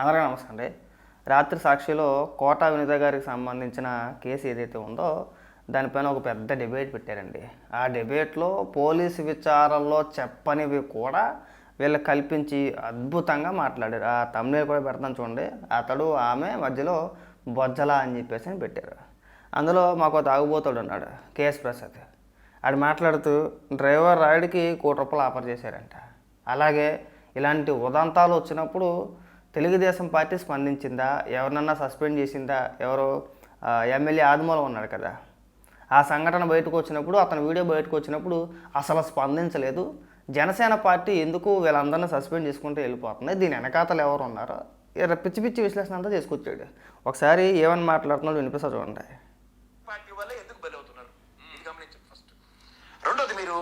అందరికీ నమస్కారం అండి. రాత్రి సాక్షిలో కోటా వినిత గారికి సంబంధించిన కేసు ఏదైతే ఉందో దానిపైన ఒక పెద్ద డిబేట్ పెట్టారండి. ఆ డిబేట్లో పోలీసు విచారణలో చెప్పనివి కూడా వీళ్ళు కల్పించి అద్భుతంగా మాట్లాడారు. ఆ తమిళ కూడా పెడతాను చూడండి. అతడు ఆమె మధ్యలో బొజ్జల అని చెప్పేసి అని పెట్టారు. అందులో మాకు తాగుబోతాడు అన్నాడు కేఎస్ ప్రసాద్. ఆడు మాట్లాడుతూ డ్రైవర్ రాయుడికి కోటి రూపాయలు ఆఫర్ చేశారంట. అలాగే ఇలాంటి ఉదంతాలు వచ్చినప్పుడు తెలుగుదేశం పార్టీ స్పందించిందా? ఎవరినన్నా సస్పెండ్ చేసిందా? ఎవరో ఎమ్మెల్యే ఆదిమూలం ఉన్నాడు కదా. ఆ సంఘటన బయటకు వచ్చినప్పుడు అతని వీడియో బయటకు వచ్చినప్పుడు అసలు స్పందించలేదు. జనసేన పార్టీ ఎందుకు వీళ్ళందరినీ సస్పెండ్ చేసుకుంటూ వెళ్ళిపోతుంది? దీని వెనకాతలు ఎవరు ఉన్నారో? ఇలా పిచ్చి పిచ్చి విశ్లేషణ అంతా చేసుకొచ్చాడు. ఒకసారి ఏమని మాట్లాడుతున్నాడు వినిపిస్తా చూడండి. పార్టీ వల్ల ఎందుకు బలవుతున్నారు ఇది గమనించండి ఫస్ట్ రెండోది మీరు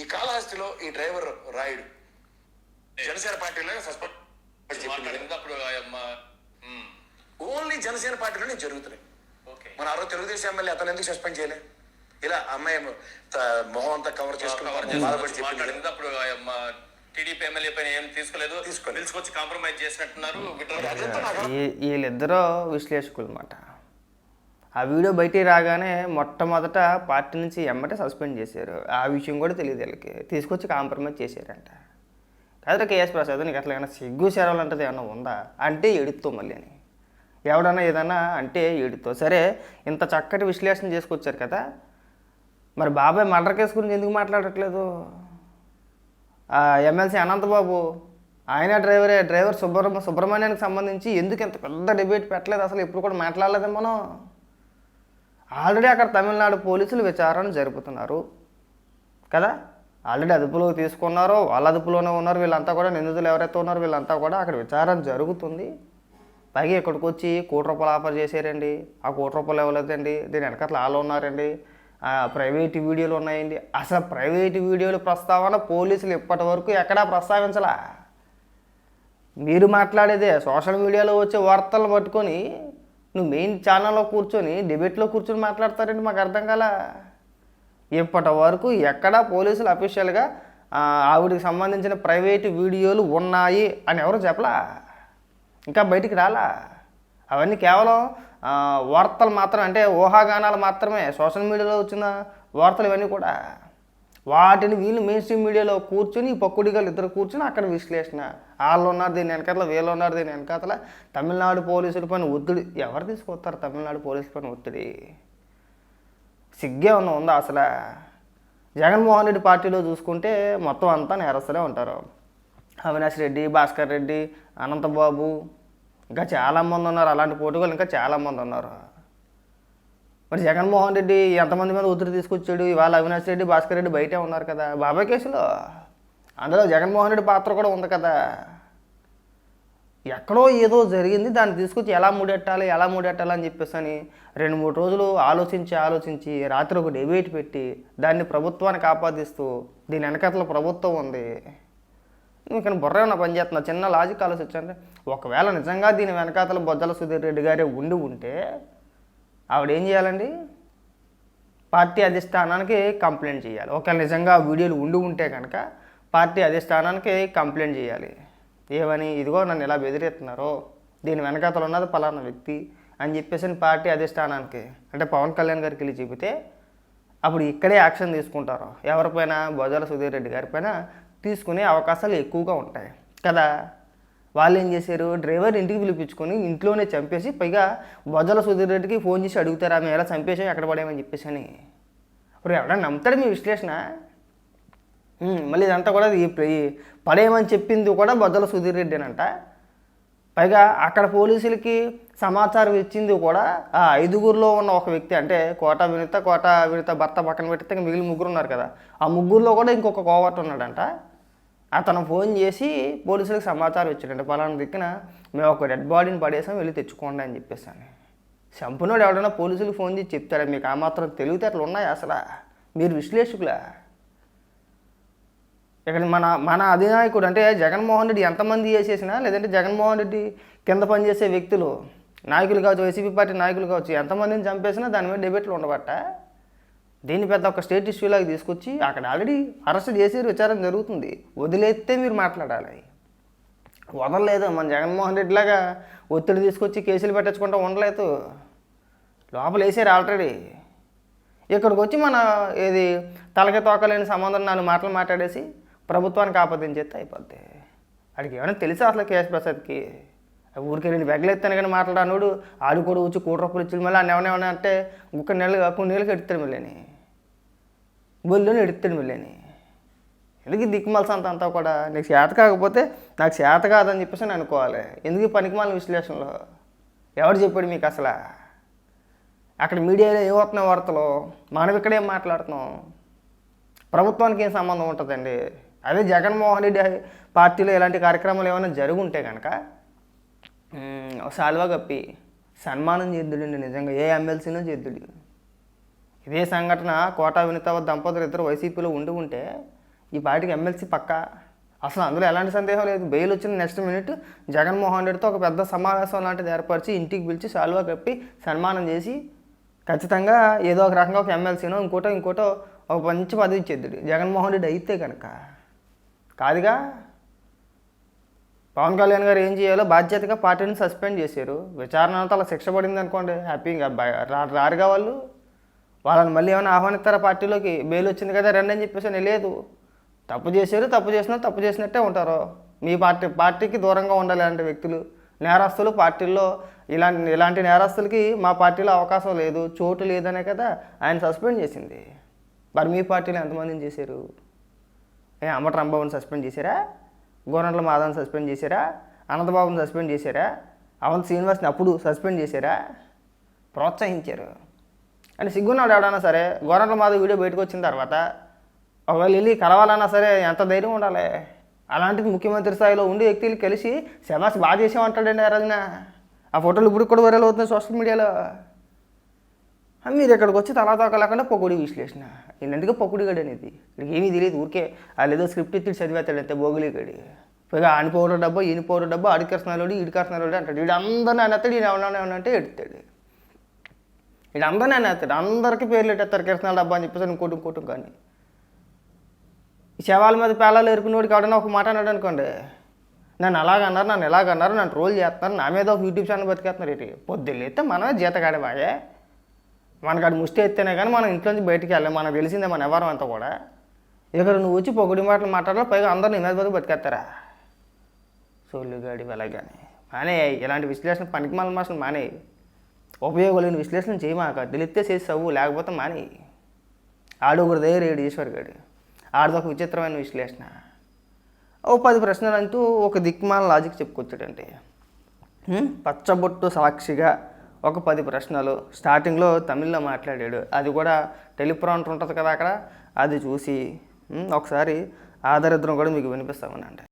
ఈ కాళహస్తిలో ఈ డ్రైవర్ రాయుడు. జనసేన పార్టీలో సస్పెండ్ అప్పుడు ఓన్లీ జనసేన పార్టీలోనే జరుగుతున్నాయి. ఓకే. మన ఆ రోజు తెలుగుదేశం ఎమ్మెల్యే అతను ఎందుకు సస్పెండ్ చేయలే? ఇలా అమ్మాయి మొహం అంతా కవర్ చేసుకుని అప్పుడు ఆయమ్మ టీడీపీ ఎమ్మెల్యే పైన ఏం తీసుకోలేదు. పిలుచుకొచ్చి కాంప్రమైజ్ చేసినట్టున్నారు వీళ్ళిద్దరూ విశ్లేషకులు అనమాట ఆ వీడియో బయటికి రాగానే మొట్టమొదట పార్టీ నుంచి ఎమ్మటే సస్పెండ్ చేశారు. ఆ విషయం కూడా తెలియదు వీళ్ళకి. తీసుకొచ్చి కాంప్రమైజ్ చేశారంట. కాదు కేఎస్ ప్రసాద్ నీకు అట్లా ఏమైనా సిగ్గు చేరాలంటది అంటది ఏమైనా ఉందా? అంటే ఎడుతో మళ్ళీ అని. ఎవడన్నా ఏదన్నా అంటే ఎడుతో సరే ఇంత చక్కటి విశ్లేషణ చేసుకొచ్చారు కదా. మరి బాబాయ్ మర్డర్ కేసు గురించి ఎందుకు మాట్లాడట్లేదు? ఎమ్మెల్సీ అనంతబాబు ఆయన డ్రైవరే డ్రైవర్ సుబ్రహ్మ సుబ్రహ్మణ్యానికి సంబంధించి ఎందుకు ఇంత పెద్ద డిబేట్ పెట్టలేదు? అసలు ఎప్పుడు కూడా మాట్లాడలేదు మనం? ఆల్రెడీ అక్కడ తమిళనాడు పోలీసులు విచారణ జరుపుతున్నారు కదా. ఆల్రెడీ అదుపులోకి తీసుకున్నారో వాళ్ళ అదుపులోనే ఉన్నారు వీళ్ళంతా కూడా నిందితులు ఎవరైతే ఉన్నారో వీళ్ళంతా కూడా అక్కడ విచారణ జరుగుతుంది. పైగా ఇక్కడికి వచ్చి కోటి రూపాయలు ఆఫర్ చేశారండి. ఆ కోటి రూపాయలు ఇవ్వలేదండి. దీని వెనకట్ల వాళ్ళు ఉన్నారండి. ప్రైవేట్ వీడియోలు ఉన్నాయండి. అసలు ప్రైవేట్ వీడియోలు ప్రస్తావన పోలీసులు ఇప్పటి వరకు ఎక్కడా ప్రస్తావించలా. మీరు మాట్లాడేదే సోషల్ మీడియాలో వచ్చే వార్తలు పట్టుకొని నువ్వు మెయిన్ ఛానల్లో కూర్చొని డిబేట్లో కూర్చొని మాట్లాడతారండి మాకు అర్థం కాలా. ఇప్పటి వరకు ఎక్కడా పోలీసులు అఫీషియల్గా ఆవిడకి సంబంధించిన ప్రైవేటు వీడియోలు ఉన్నాయి అని ఎవరు చెప్పలా? ఇంకా బయటికి రాలా? అవన్నీ కేవలం వార్తలు మాత్రం అంటే ఊహాగానాలు మాత్రమే. సోషల్ మీడియాలో వచ్చిన వార్తలు ఇవన్నీ కూడా. వాటిని వీళ్ళు మెయిన్ స్ట్రీమ్ మీడియాలో కూర్చొని ఈ పక్కుడిగాలు ఇద్దరు కూర్చొని అక్కడ విశ్లేషణ. వాళ్ళు ఉన్నారు దీని వెనకాతల వీళ్ళు ఉన్నారు దీని వెనకాతల. తమిళనాడు పోలీసుల పైన ఒత్తిడి. ఎవరు తీసుకొస్తారు తమిళనాడు పోలీసుల పైన ఒత్తిడి? సిగ్గే ఉన్న ఉందా? అసలు జగన్మోహన్ రెడ్డి పార్టీలో చూసుకుంటే మొత్తం అంతా నేరస్తులే ఉంటారు. అవినాష్ రెడ్డి భాస్కర్ రెడ్డి అనంతబాబు ఇంకా చాలామంది ఉన్నారు. అలాంటి పోటీలు ఇంకా చాలామంది ఉన్నారు. మరి జగన్మోహన్ రెడ్డి ఎంతమంది మీద ఒత్తిడి తీసుకొచ్చాడు? ఇవాళ అవినాష్ రెడ్డి భాస్కర్ రెడ్డి బయటే ఉన్నారు కదా. బాబాయ్ కేసులో అందులో జగన్మోహన్ రెడ్డి పాత్ర కూడా ఉంది కదా. ఎక్కడో ఏదో జరిగింది దాన్ని తీసుకొచ్చి ఎలా ముడెట్టాలి ఎలా ముడెట్టాలి అని చెప్పేసి అని రెండు మూడు రోజులు ఆలోచించి ఆలోచించి రాత్రి ఒక డిబేట్ పెట్టి దాన్ని ప్రభుత్వానికి ఆపాదిస్తూ దీని వెనకతల ప్రభుత్వం ఉంది. ఇక్కడ బుర్ర ఏమైనా పనిచేస్తున్నా చిన్న లాజిక్ ఆలోచించండి. ఒకవేళ నిజంగా దీని వెనకాతల బొజ్జల సుధీర్ రెడ్డి గారే ఉండి ఉంటే ఆవిడ ఏం చేయాలండి? పార్టీ అధిష్టానానికి కంప్లైంట్ చేయాలి. ఒకవేళ నిజంగా వీడియోలు ఉండి ఉంటే కనుక పార్టీ అధిష్టానానికి కంప్లైంట్ చేయాలి. ఏమని ఇదిగో నన్ను ఇలా బెదిరేస్తున్నారో దీని వెనకాతలు ఉన్నది పలానా వ్యక్తి అని చెప్పేసి పార్టీ అధిష్టానానికి అంటే పవన్ కళ్యాణ్ గారికి వెళ్ళి చెబితే అప్పుడు ఇక్కడే యాక్షన్ తీసుకుంటారు. ఎవరిపైన బొజాల సుధీర్ రెడ్డి గారి పైన తీసుకునే అవకాశాలు ఎక్కువగా ఉంటాయి. కదా? వాళ్ళు ఏం చేశారు? డ్రైవర్ ఇంటికి పిలిపించుకొని ఇంట్లోనే చంపేసి పైగా బొజ్జల సుధీర్ రెడ్డికి ఫోన్ చేసి అడుగుతారా? మేము ఎలా చంపేసాం ఎక్కడ పడేమని చెప్పేసి అని. ఇప్పుడు ఎవడన్నా నమ్ముతాడు మీ విశ్లేషణ? మళ్ళీ ఇదంతా కూడా ఈ పడేయమని చెప్పింది కూడా బొద్దల సుధీర్ రెడ్డినంట. పైగా అక్కడ పోలీసులకి సమాచారం ఇచ్చింది కూడా ఆ ఐదుగురిలో ఉన్న ఒక వ్యక్తి అంటే కోట వినిత కోట వినిత భర్త పక్కన పెడితే ఇంకా మిగిలిన ముగ్గురు ఉన్నారు కదా. ఆ ముగ్గురులో కూడా ఇంకొక కోవట్ ఉన్నాడంట. అతను ఫోన్ చేసి పోలీసులకు సమాచారం ఇచ్చాడంట. పలానా దిక్కున మేము ఒక డెడ్ బాడీని పడేసాం వెళ్ళి తెచ్చుకోండి అని చెప్పేసాను అని. చంపినోడు ఎవడైనా పోలీసులకు ఫోన్ చేసి చెప్తాడా? మీకు ఆ మాత్రం తెలివితేటలు ఉన్నాయి అసలు? మీరు విశ్లేషకులా? ఇక్కడ మన మన అధినాయకుడు అంటే జగన్మోహన్ రెడ్డి ఎంతమంది చేసేసినా లేదంటే జగన్మోహన్ రెడ్డి కింద పనిచేసే వ్యక్తులు నాయకులు కావచ్చు వైసీపీ పార్టీ నాయకులు కావచ్చు ఎంతమందిని చంపేసినా దాని మీద డిబేట్లు ఉండబట్ట దీన్ని పెద్ద ఒక స్టేట్ ఇష్యూలాగా తీసుకొచ్చి అక్కడ ఆల్రెడీ అరెస్ట్ చేసి విచారం జరుగుతుంది. వదిలేస్తే మీరు మాట్లాడాలి. వదలలేదు మన జగన్మోహన్ రెడ్డిలాగా ఒత్తిడి తీసుకొచ్చి కేసులు పెట్టించకుండా ఉండలేదు. లోపల వేసారు ఆల్రెడీ. ఇక్కడికి వచ్చి మన ఏది తలకి తోకలేని సంబంధం నాలుగు మాటలు మాట్లాడేసి ప్రభుత్వానికి ఆపదించేస్తే అయిపోద్ది. వాడికి ఏమైనా తెలుసా అసలు కేఎస్ ప్రసాద్కి? ఊరికి రెండు బెగ్గలు ఎత్తాను కానీ మాట్లాడానుడు ఆడు కూడా వచ్చి కోటి రూపాయలు ఇచ్చి మళ్ళీ అన్న ఏమైనా అంటే ఒక నెలలు కొన్ని నెలలకి ఎడుతాడు మళ్ళీని. బొల్లుని ఎడుతాడు మళ్ళీని. ఎందుకు ఈ దిక్కుమాల అంతా కూడా? నీకు చేత కాకపోతే నాకు చేత కాదని చెప్పేసి నేను అనుకోవాలి. ఎందుకు ఈ పనికిమాల విశ్లేషణలో? ఎవరు చెప్పాడు మీకు అసలు? అక్కడ మీడియాలో ఏమవుతున్నాయి వార్తలు? మనం ఇక్కడ ఏం మాట్లాడుతున్నాం? ప్రభుత్వానికి ఏం సంబంధం ఉంటుందండి? అదే జగన్మోహన్ రెడ్డి పార్టీలో ఇలాంటి కార్యక్రమాలు ఏమైనా జరుగుంటే కనుక సాల్వా కప్పి సన్మానం చేద్దుడండి నిజంగా ఏ ఎమ్మెల్సీనో చేద్దుడు. ఇదే సంఘటన కోటా వినిత దంపతులు ఇద్దరు వైసీపీలో ఉండి ఉంటే ఈ పార్టీకి ఎమ్మెల్సీ పక్క? అసలు అందులో ఎలాంటి సందేహం లేదు. బెయిల్ వచ్చిన నెక్స్ట్ మినిట్ జగన్మోహన్ రెడ్డితో ఒక పెద్ద సమావేశం లాంటిది ఏర్పరిచి ఇంటికి పిలిచి సాల్వా కప్పి సన్మానం చేసి ఖచ్చితంగా ఏదో ఒక రకంగా ఒక ఎమ్మెల్సీనో ఇంకోటో ఇంకోటో ఒక మంచి పదవి ఇచ్చేద్దుడు. జగన్మోహన్ రెడ్డి అయితే కనుక కాదుగా? పవన్ కళ్యాణ్ గారు ఏం చేయాలో బాధ్యతగా పార్టీని సస్పెండ్ చేశారు. విచారణ అంతా అలా శిక్ష పడింది అనుకోండి హ్యాపీగా రారుగా వాళ్ళు? వాళ్ళని మళ్ళీ ఏమైనా ఆహ్వానిస్తారా పార్టీలోకి? బెయిల్ వచ్చింది కదా రండి అని చెప్పేసి లేదు. తప్పు చేశారు తప్పు చేసినా తప్పు చేసినట్టే ఉంటారు. మీ పార్టీ పార్టీకి దూరంగా ఉండాలి అలాంటి వ్యక్తులు. నేరస్తులు పార్టీల్లో ఇలాంటి ఇలాంటి నేరస్తులకి మా పార్టీలో అవకాశం లేదు చోటు లేదనే కదా ఆయన సస్పెండ్ చేసింది. మరి మీ పార్టీలో ఎంతమందిని చేశారు? ఏ అమ్మట రాంబాబుని సస్పెండ్ చేశారా? గోరంట్ల మాధవని సస్పెండ్ చేశారా? అనంతబాబుని సస్పెండ్ చేశారా? అవంత్ శ్రీనివాస్ని అప్పుడు సస్పెండ్ చేశారా? ప్రోత్సహించారు. అని సిగ్గున్నాడు ఎవడన్నా సరే గోరంట్ల మాధవ్ వీడియో బయటకు వచ్చిన తర్వాత ఒకవేళ వెళ్ళి కలవాలన్నా సరే ఎంత ధైర్యం ఉండాలి? అలాంటిది ముఖ్యమంత్రి స్థాయిలో ఉండే వ్యక్తులు కలిసి శమాస్ బాగా చేసామంటాడండి ఆ రోజున ఆ ఫోటోలు ఇప్పుడు కూడా వైరల్ అవుతున్నాయి సోషల్ మీడియాలో. మీరు ఇక్కడికి వచ్చి తలా తోక లేకుండా పొగుడి విశ్లేషణ. ఎందుకు పొగుడి అనేది. ఇక్కడికి ఏమీ తెలియదు ఊరికే వాళ్ళు ఏదో స్క్రిప్ట్ ఇచ్చి చదివేస్తాడు అంతే బోగులి పైగా ఆయన పౌడర్ డబ్బా ఈయన పౌడర్ డబ్బా అడికర్సనాలోడు ఇడికర్సనాలోడు అంటాడు. వీడు అందరిని అనేస్తాడు ఈయన ఎవరన్నా అంటే ఎడతాడు. వీడు అందరిని అనేస్తాడు అందరికీ పేర్లు పెట్టేస్తారు కృష్ణాల డబ్బా అని చెప్పేసి ఇంకోటి ఇంకోటి కానీ ఈ శవాల మీద పేలాలు ఎరుకునేవాడికి ఎవడన్నా ఒక మాట అన్నాడు అనుకోండి నన్ను అలాగన్నారు నన్ను ఎలాగన్నారు నన్ను ట్రోల్ చేస్తున్నారు నా మీద ఒక యూట్యూబ్ ఛానల్ బతికేస్తున్నారు ఇటు పొద్దున్నేస్తే అయితే మనమే జీతగాడే బాగా మనకు అది ముష్టి ఎత్తేనే కానీ మనం ఇంట్లోంచి బయటికి వెళ్ళాం మనకు తెలిసిందే మన ఎవరం అంతా కూడా. ఇక్కడ నువ్వు వచ్చి పొగడి మాటలు మాట్లాడాలి పైగా అందరూ నీ మీద బతికి బతికేస్తారా సోలుగాడి వెలగాని మానే ఇలాంటి విశ్లేషణ పనికి మళ్ళీ మాటలు మానే. ఉపయోగం విశ్లేషణ చేయమాక తెలిస్తే చేసి చవ్వు లేకపోతే మానే. ఆడొకరు దగ్గర ఏడు ఈశ్వర్ గడి. ఆడదొక విచిత్రమైన విశ్లేషణ. ఓ పది ప్రశ్నలు అంటూ ఒక దిక్మాల లాజిక్ చెప్పుకొచ్చాడంటే పచ్చబొట్టు సాక్షిగా ఒక పది ప్రశ్నలు. స్టార్టింగ్లో తమిళ్ళో మాట్లాడాడు. అది కూడా టెలిప్రాంటర్ ఉంటుంది కదా అక్కడ. అది చూసి ఒకసారి ఆదరిద్రం కూడా మీకు వినిపిస్తామనండి